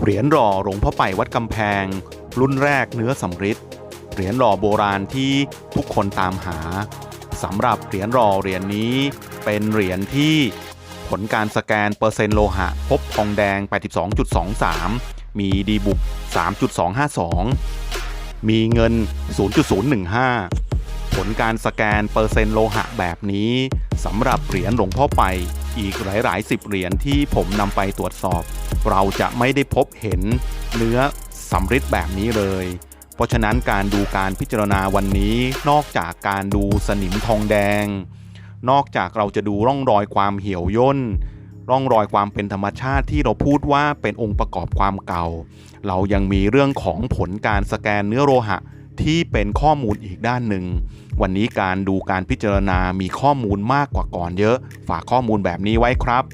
เหรียญหล่อหลวงพ่อไปวัดกำแพง รุ่นแรกเนื้อสำริดเหรียญหล่อโบราณที่ทุกคนตามหาสำหรับเหรียญหล่อเหรียญนี้เป็นเหรียญที่ผลการสแกนเปอร์เซ็นต์โลหะ พบทองแดง 82.23 มีดีบุก 3.252 มีเงิน 0.015 ผลการสแกนเปอร์เซ็นต์โลหะแบบนี้สำหรับเหรียญหลวงพ่อไป อีกหลายๆสิบเหรียญที่ผมนำไปตรวจสอบ เราจะไม่ได้พบเห็นเนื้อสำริดแบบนี้เลย เพราะฉะนั้นการดูการพิจารณาวันนี้นอกจากการดูสนิมทองแดง นอกจากเราจะดูร่องรอยความเหี่ยวย่นร่องรอยความเป็นธรรมชาติที่เราพูดว่าเป็นองค์ประกอบความเก่า เรายังมีเรื่องของผลการสแกนเนื้อโลหะ ที่เป็นข้อมูลอีกด้านหนึ่ง วันนี้การดูการพิจารณามีข้อมูลมากกว่าก่อนเยอะ ฝากข้อมูลแบบนี้ไว้ครับ